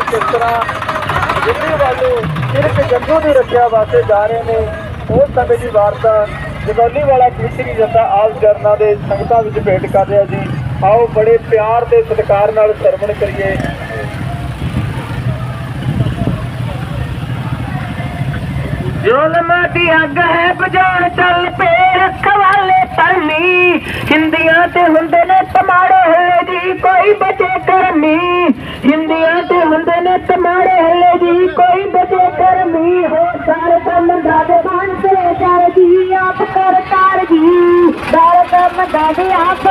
ਕਿ ਕਿਸ ਤਰ੍ਹਾਂ ਦਿੱਲੀ ਵੱਲੋਂ ਸਿਰਫ ਜੰਗੂ ਦੀ ਰੱਖਿਆ ਵਾਸਤੇ ਜਾ ਰਹੇ ਨੇ, ਉਸ ਸਮੇਂ ਦੀ ਵਾਰਤਾ ਜਗੌਲੀ ਵਾਲਾ ਕਮਿਸ਼ਨਰੀ ਜੱਥਾ ਆਪ ਜਰਨਾ ਦੇ ਸੰਗਤਾਂ ਵਿੱਚ ਭੇਟ ਕਰ ਰਿਹਾ ਜੀ। ਆਓ ਬੜੇ ਪਿਆਰ ਤੇ ਸਤਿਕਾਰ ਨਾਲ ਸਰਵਣ ਕਰੀਏ। ਜ਼ੁਲਮ ਦੀ ਅੱਗ ਹੈ, ਬੁਝਾਉਣ ਚੱਲ ਪੇ ਰਖਵਾਲੇ ਪਰਨੀ ਹਿੰਦੀਆਂ ਤੇ ਹੁੰਦੇ ਨੇ ਤਮਾੜੇ ਹੱਲੇ ਜੀ ਕੋਈ ਬਚੇ ਕਰਮੀ। ਹਿੰਦੀਆਂ ਤੇ ਹੁੰਦੇ ਨੇ ਤਮਾੜੇ ਹੱਲੇ ਜੀ ਕੋਈ ਬਚੇ ਕਰਮੀ। ਹੋ ਸਾਰੇ ਕੰਮ ਦਾਦੇ ਬਣ ਤੇ ਕਰ ਜੀ, ਆਪ ਕਰ ਤਾਰ ਜੀ। ਦਰ ਕੰਮ ਦਾਦੇ ਆਪ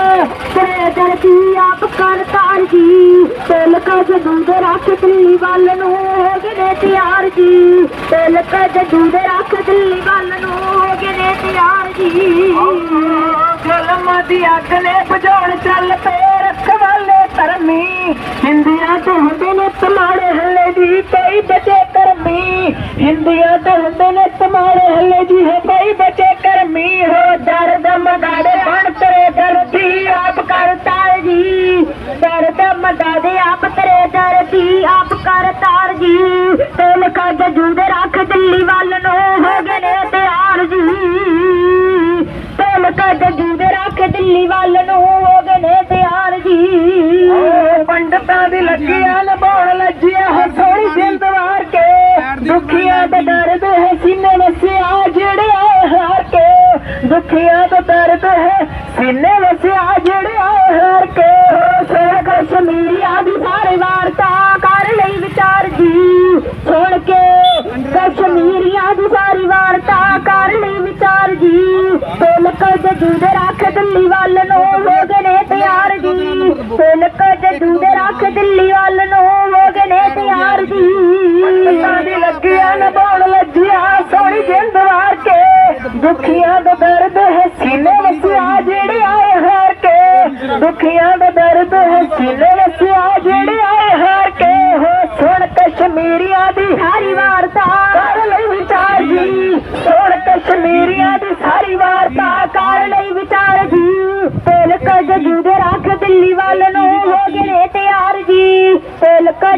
ਤੇ ਕਰ ਜੀ, ਆਪ ਕਰ ਤਾਰ ਜੀ। ਤਿਲ ਕਜ ਦੂਧ ਰੱਖ ਦਿੱਲੀ ਵੱਲ ਨੂੰ, ਹੋ ਗਏ ਨੇ ਤਿਆਰ ਜੀ। ਤਿਲ ਕਜ ਦੂਧ ਰੱਖ ਦਿੱਲੀ ਵੱਲ ਨੂੰ ਹੋ ਗਏ ਨੇ ਜੀ ਜ਼ੁਲਮ ਦੀ ਅੱਗ ਨੇ ਬੁਝਾਉਣ ਚੱਲ ਪਏ ਰਖਵਾਲੇ ਧਰਮੀ ਹਿੰਦੀਆਂ ਤੇ ਹੁੰਦੇ ਨੇ ਤਮਾੜੇ ਹੱਲੇ ਜੀ ਕੋਈ ਬਚੇ ਕਰਮੀ ਹਿੰਦੀਆਂ ਤੇ ਹੁੰਦੇ ਨੇ ਤਮਾੜੇ ਹੱਲੇ ਜੀ ਹੈ ਕੋਈ ਬਚੇ ਕਰਮੀ ਹੋ ਦਰਦ ਮਗਾੜੇ ਬਣ ਤੇਰੇ ਦਰਦੀ, ਆਪ ਕਰਤਾਰ ਜੀ ਦਰਦ ਮਗਾੜੇ ਆਪ ਤੇਰੇ ਦਰਦੀ ਆਪ ਕਰਤਾਰ ਜੀ। ਤਿਲ ਕੱਜ ਜੂਦੇ ਰੱਖ ਦਿੱਲੀ ਵੱਲ ਲੱਗੀਆਂ ਲਬਾਉਣ ਲੱਜੀਆਂ ਹੋ ਥੋੜੀ ਜਿੰਦ ਵਾਰ ਕੇ। ਦੁਖੀਆਂ ਦਾ ਦਰਦ ਹੈ ਸੀਨੇ ਵਸਿਆ ਜਿਹੜੇ ਆਏ ਹਾਰ ਕੇ। ਦੁਖੀਆਂ ਦਾ ਦਰਦ ਹੈ ਸੀਨੇ ਵਸਿਆ ਜਿਹੜੇ ਆਏ ਹਾਰ ਕੇ। ਸੁਣ ਕਸ਼ਮੀਰੀਆਂ ਦੀ ਸਾਰੇ ਵਾਰਤਾ ਕਰ ਲਈ ਵਿਚਾਰ ਜੀ। ਸੁਣ ਕੇ ਕਸ਼ਮੀਰੀਆਂ ਦੀ ਸਾਰੀ ਵਾਰਤਾ ਕਰ ਲਈ ਵਿਚਾਰ ਜੀ। ਤਿਲ ਕਜ ਜੂਦੇ ਰੱਖ ਦਿੱਲੀ ਵੱਲ ਨੂੰ। ਤਿਲ ਕਜ ਜੂਦੇ ਰੱਖ ਦਿੱਲੀ ਵੱਲ ਨੂੰ ਹੋ ਗਏ ਨੇ ਤਿਆਰ ਜੀ ਪੰਡਤਾਂ ਦੀ ਲੱਗੀਆਂ ਨਭਾਉਣ ਲੱਗਿਆ ਸੋਹਣੀ ਜਿੰਦ ਵਾਰ ਕੇ। ਦੁਖੀਆਂ ਦਾ ਦਰਦ ਹੈ ਸੀਨੇ ਵਸਿਆ ਜਿਹੜੇ ਆਏ ਹਾਰ ਕੇ। ਦੁਖੀਆਂ ਦਾ ਦਰਦ ਹੈ ਸੀਨੇ ਵਸਿਆ ਜਿਹੜੇ ਆਏ ਹਾਰ ਕੇ। ਹੋ ਸੁਣ ਕਸ਼ਮੀਰੀਆਂ ਦੀ ਸਾਰੀ ਵਾਰਤਾ। ਕਰ ਲਈ ਵਿਚਾਰ ਜੀ। ਸੁਣ ਕਸ਼ਮੀਰੀਆਂ ਦੀ ਸਾਰੀ ਵਾਰਤਾ।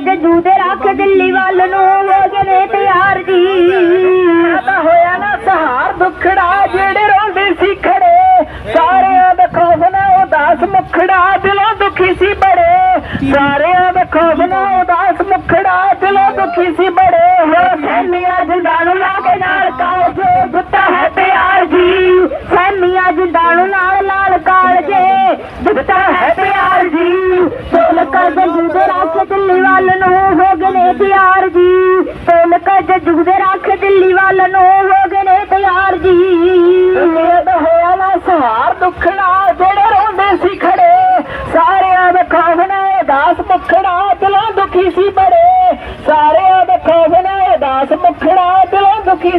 ਤਿਲ ਕਜ ਰੱਖ ਦਿੱਲੀ ਵੱਲ ਨੂੰ, ਹੋ ਗਏ ਨੇ ਤਿਆਰ ਜੀ। ਤਾਂ ਹੋਇਆ ਨਾ ਸਹਾਰ ਦੁਖੜਾ, ਜਿਹੜੇ ਰੋਂਦੇ ਸੀ ਖੜੇ। ਸਾਰਿਆਂ ਦਾ ਖੌਫ ਨਾ ਉਦਾਸ ਮੁਖੜਾ, ਦਿਲੋਂ ਦੁਖੀ ਸੀ ਬੜੇ। ਸਾਰਿਆਂ ਦਾ ਖੌਫ ਨਾ ਉਦਾਸ ਮੁਖੜਾ, ਦਿਲੋਂ ਦੁਖੀ ਸੀ ਬੜੇ।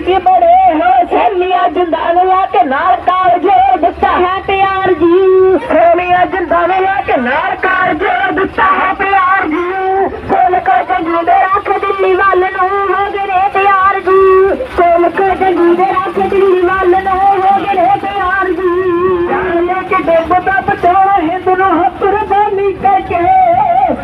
ਸੀ ਬੜੇ ਹੋ ਸੈਲੀਆਂ ਜਿੰਦਾਂ ਨੂੰ ਲਾ ਕੇ ਨਾਲ ਕਾਲਜੇ ਦਿੱਤਾ। ਹੈ ਪਿਆਰ ਜੀ। ਸੈਲੀਆਂ ਜਿੰਦਾਂ ਨੂੰ ਲਾ ਕੇ ਨਾਲ ਕਾਲਜੇ ਦਿੱਤਾ। ਹੈ ਪਿਆਰ ਜੀ। ਕੋਲ ਕਾ ਜੂਦੇ ਰੱਖ ਦਿੱਲੀ ਵੱਲ ਨੂੰ ਹੋ ਗਏ ਨੇ ਤਿਆਰ ਜੀ। ਕੋਲ ਕਾ ਜੂਦੇ ਰੱਖ ਦਿੱਲੀ ਵੱਲ ਨੂੰ ਹੋ ਗਏ ਨੇ ਤਿਆਰ ਜੀ। ਲੈ ਕੇ ਡੁੱਬਦਾ ਬਚਾਉਣਾ ਹਿੰਦ ਨੂੰ ਹੱਥਰ ਬਾਨੀ ਕਰਕੇ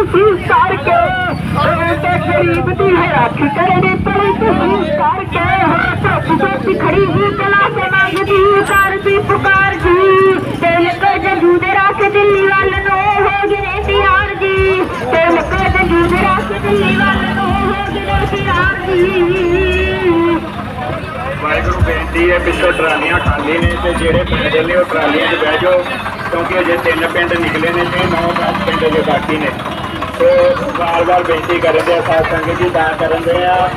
ਤਲੀ ਤੁਸੀਂ ਤੇ ਗਰੀਬ ਦੀ ਰਾਖੀ ਕਰਨੀ ਤਲੀ ਤੁਸੀਂ ਕਰ ਕੇ ਹੋ ਸੱਚ ਸੱਚ ਹੀ ਕਲਾ ਤੇ ਮੰਗਦੀ ਕਰਦੀ ਪੁਕਾਰ ਜੀ। ਦਿਲ ਕੋ ਜੰਗੂ ਦੇ ਰੱਖ ਦਿੱਲੀ ਵੱਲ ਨੂੰ ਹੋ ਗਏ ਤਿਆਰ ਜੀ। ਦਿਲ ਕੋ ਜੰਗੂ ਦੇ ਰੱਖ ਦਿੱਲੀ ਵੱਲ ਨੂੰ ਹੋ ਗਏ ਤਿਆਰ ਜੀ। ਵਾਹਿਗੁਰੂ, ਬੇਨਤੀ ਹੈ ਪਿੱਛੋਂ ਟਰਾਲੀਆਂ ਖਾਲੀ ਨੇ ਤੇ ਜਿਹੜੇ ਪਿੰਡ ਦੇ ਨੇ ਉਹ ਟਰਾਲੀਆਂ 'ਚ ਬਹਿ ਜਾਓ, ਕਿਉਂਕਿ ਅਜੇ ਤਿੰਨ ਪਿੰਡ ਨਿਕਲੇ ਨੇ ਤੇ ਨੌ ਦਸ ਪਿੰਡ ਅਜੇ ਬਾਕੀ ਨੇ। ਤੇ ਵਾਰ-ਵਾਰ ਬੇਨਤੀ ਕਰਨ ਦੇ ਸਾਧ ਸੰਗਤ ਜੀ ਦੇ ਆ।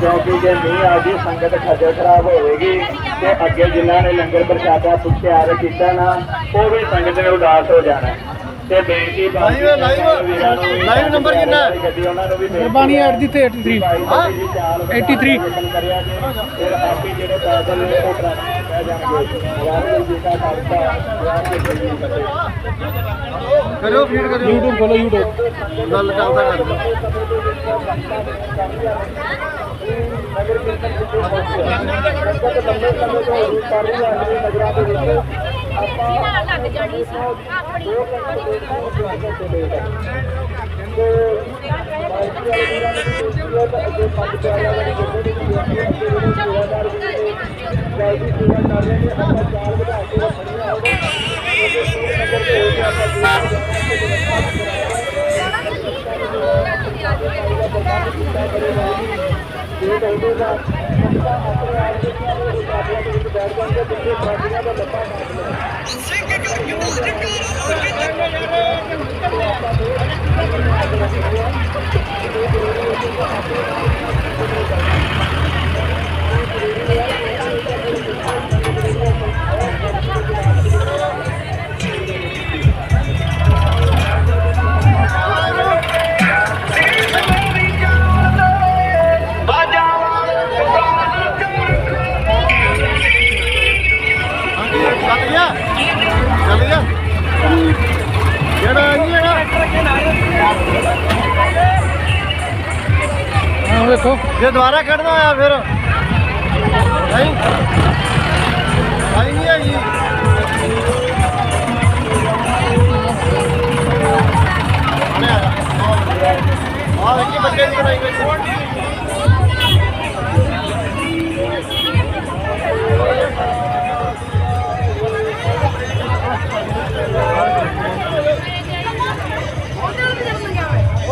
ਕਿਉਂਕਿ ਜੇ ਮੀਂਹ ਆ ਜੀ ਸੰਗਤ ਖੱਜਲ ਖਰਾਬ ਹੋਵੇਗੀ ਤੇ ਅੱਗੇ ਜਿਨ੍ਹਾਂ ਨੇ ਲੰਗਰ ਪ੍ਰਸ਼ਾਦਾ ਪੁੱਛਿਆ ਕੀਤਾ ਨਾ ਉਹ ਵੀ ਸੰਗਤ ਨੇ ਉਦਾਸ ਹੋ ਜਾਣਾ। ਤੇ ਬੇਨਤੀ ਲਾਈਵ ਲਾਈਵ। ਲਾਈਵ ਨੰਬਰ ਕਿੰਨਾ? ਹੈ? ਗੱਡੀ ਉਹਨਾਂ ਨੂੰ ਵੀ ਬੇਨਤੀ ਗੁਰਬਾਣੀ ਐਟ ਦੀ ਤੇ 83 ਹਾਂ 83 ਕਰਿਆ ਜੀ ਫਿਰ ਆਪੇ ਜਿਹੜੇ ਪੈਦਲ ਨੇ ਉਹ ਟਰਾਲੀ ਪੈ ਜਾਣਗੇ। ਵਾਹਿਗੁਰੂ ਜੀ ਕਾ ਖਾਲਸਾ ਵਾਹਿਗੁਰੂ ਜੀ ਕੀ ਫਤਿਹ। ਕਰਿਓ ਫੀਡ ਕਰਿਓ। YouTube ਖੋਲੋ YouTube ਗੱਲ ਚੱਲਦਾ ਕਰ। ਕਰ ਆਪਾਂ ਲੱਗ ਜਾਣੀ ਸੀ ਆਪਣੀ ਤੇ ਚੱਲ ਹਾਂ ਵੇਖੋ, ਜੇ ਦੁਬਾਰਾ ਕੱਢਣਾ ਹੋਇਆ ਫਿਰ। ਨਹੀਂ ਆਈ ਨਹੀਂ ਹੈਗੀ ਆ ਵੇਖੀ ਬੱਚੇ ਦੀ ਬਣਾਈ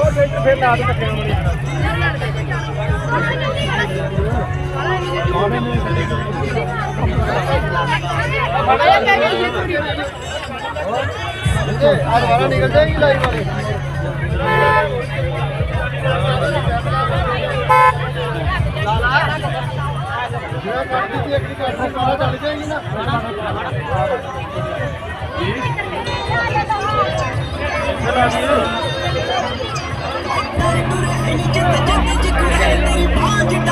ਫਿਰ ਫਿਰ ਨਾ ਤੇ ਕੱਟੇ ਹੋਣੀ ਆ ਦੁਬਾਰਾ ਨਿਕਲ ਜਾਏਗੀ ਲਾਈਵ ਵਾਲੀ ਜਿਹੜਾ ਕੱਟਦੀ Look at that.